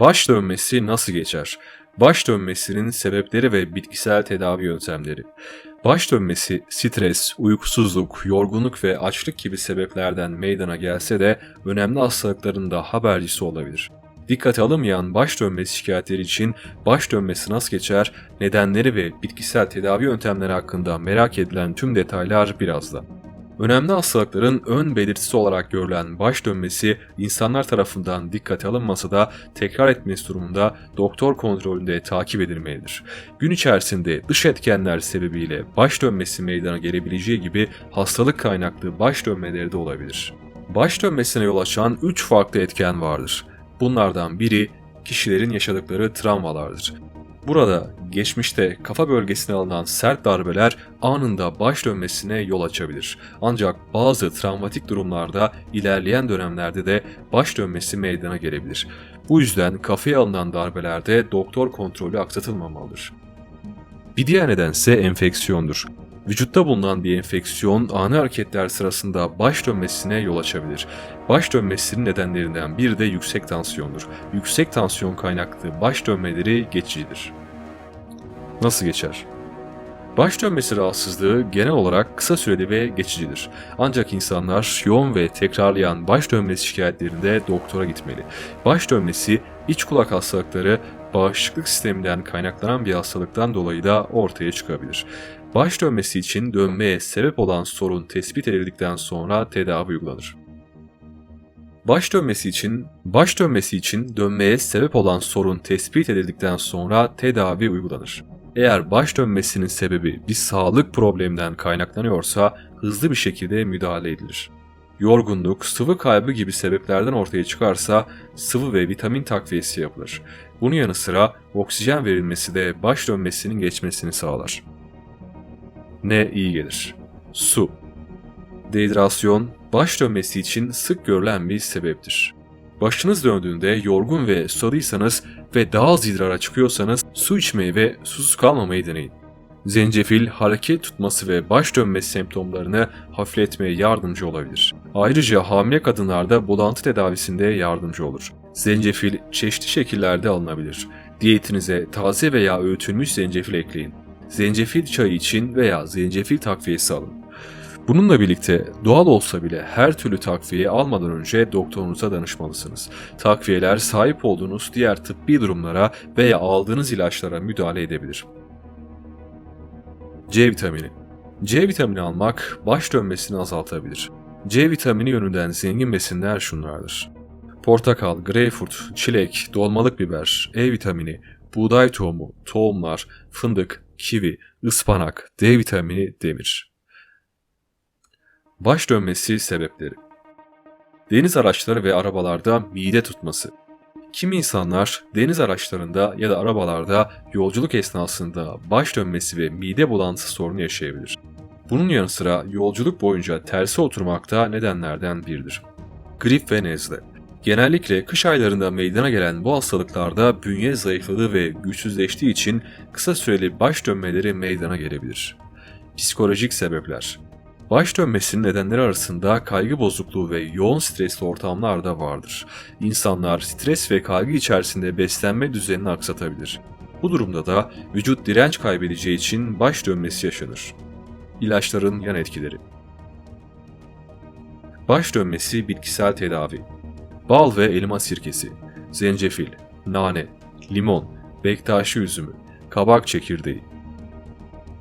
Baş dönmesi nasıl geçer? Baş dönmesinin sebepleri ve bitkisel tedavi yöntemleri. Baş dönmesi stres, uykusuzluk, yorgunluk ve açlık gibi sebeplerden meydana gelse de önemli hastalıkların da habercisi olabilir. Dikkate alınmayan baş dönmesi şikayetleri için baş dönmesi nasıl geçer, nedenleri ve bitkisel tedavi yöntemleri hakkında merak edilen tüm detaylar birazdan. Önemli hastalıkların ön belirtisi olarak görülen baş dönmesi insanlar tarafından dikkate alınmasa da tekrar etmesi durumunda doktor kontrolünde takip edilmelidir. Gün içerisinde dış etkenler sebebiyle baş dönmesi meydana gelebileceği gibi hastalık kaynaklı baş dönmeleri de olabilir. Baş dönmesine yol açan 3 farklı etken vardır. Bunlardan biri kişilerin yaşadıkları travmalardır. Burada geçmişte kafa bölgesine alınan sert darbeler anında baş dönmesine yol açabilir. Ancak bazı travmatik durumlarda ilerleyen dönemlerde de baş dönmesi meydana gelebilir. Bu yüzden kafaya alınan darbelerde doktor kontrolü aksatılmamalıdır. Bir diğer nedense enfeksiyondur. Vücutta bulunan bir enfeksiyon ani hareketler sırasında baş dönmesine yol açabilir. Baş dönmesinin nedenlerinden biri de yüksek tansiyondur. Yüksek tansiyon kaynaklı baş dönmeleri geçicidir. Nasıl geçer? Baş dönmesi rahatsızlığı genel olarak kısa süreli ve geçicidir. Ancak insanlar yoğun ve tekrarlayan baş dönmesi şikayetlerinde doktora gitmeli. Baş dönmesi iç kulak hastalıkları, bağışıklık sisteminden kaynaklanan bir hastalıktan dolayı da ortaya çıkabilir. Baş dönmesi için dönmeye sebep olan sorun tespit edildikten sonra tedavi uygulanır. Baş dönmesi için baş dönmesi için dönmeye sebep olan sorun tespit edildikten sonra tedavi uygulanır. Eğer baş dönmesinin sebebi bir sağlık probleminden kaynaklanıyorsa hızlı bir şekilde müdahale edilir. Yorgunluk, sıvı kaybı gibi sebeplerden ortaya çıkarsa sıvı ve vitamin takviyesi yapılır. Bunun yanı sıra oksijen verilmesi de baş dönmesinin geçmesini sağlar. Ne iyi gelir? Su. Dehidrasyon, baş dönmesi için sık görülen bir sebeptir. Başınız döndüğünde yorgun ve susadıysanız ve daha az idrara çıkıyorsanız su içmeyi ve susuz kalmamayı deneyin. Zencefil hareket tutması ve baş dönmesi semptomlarını hafifletmeye yardımcı olabilir. Ayrıca hamile kadınlarda bulantı tedavisinde yardımcı olur. Zencefil çeşitli şekillerde alınabilir. Diyetinize taze veya öğütülmüş zencefil ekleyin. Zencefil çayı için veya zencefil takviyesi alın. Bununla birlikte doğal olsa bile her türlü takviye almadan önce doktorunuza danışmalısınız. Takviyeler sahip olduğunuz diğer tıbbi durumlara veya aldığınız ilaçlara müdahale edebilir. C vitamini C vitamini almak baş dönmesini azaltabilir. C vitamini yönünden zengin besinler şunlardır. Portakal, greyfurt, çilek, dolmalık biber, E vitamini, buğday tohumu, tohumlar, fındık, kivi, ıspanak, D vitamini, demir. Baş dönmesi sebepleri Deniz araçları ve arabalarda mide tutması. Kimi insanlar deniz araçlarında ya da arabalarda yolculuk esnasında baş dönmesi ve mide bulantısı sorunu yaşayabilir. Bunun yanı sıra yolculuk boyunca tersi oturmak da nedenlerden biridir. Grip ve nezle. Genellikle kış aylarında meydana gelen bu hastalıklarda bünye zayıfladığı ve güçsüzleştiği için kısa süreli baş dönmeleri meydana gelebilir. Psikolojik sebepler Baş dönmesinin nedenleri arasında kaygı bozukluğu ve yoğun stresli ortamlar da vardır. İnsanlar stres ve kaygı içerisinde beslenme düzenini aksatabilir. Bu durumda da vücut direnç kaybedeceği için baş dönmesi yaşanır. İlaçların yan etkileri Baş dönmesi bitkisel tedavi Bal ve elma sirkesi, zencefil, nane, limon, bektaşi üzümü, kabak çekirdeği,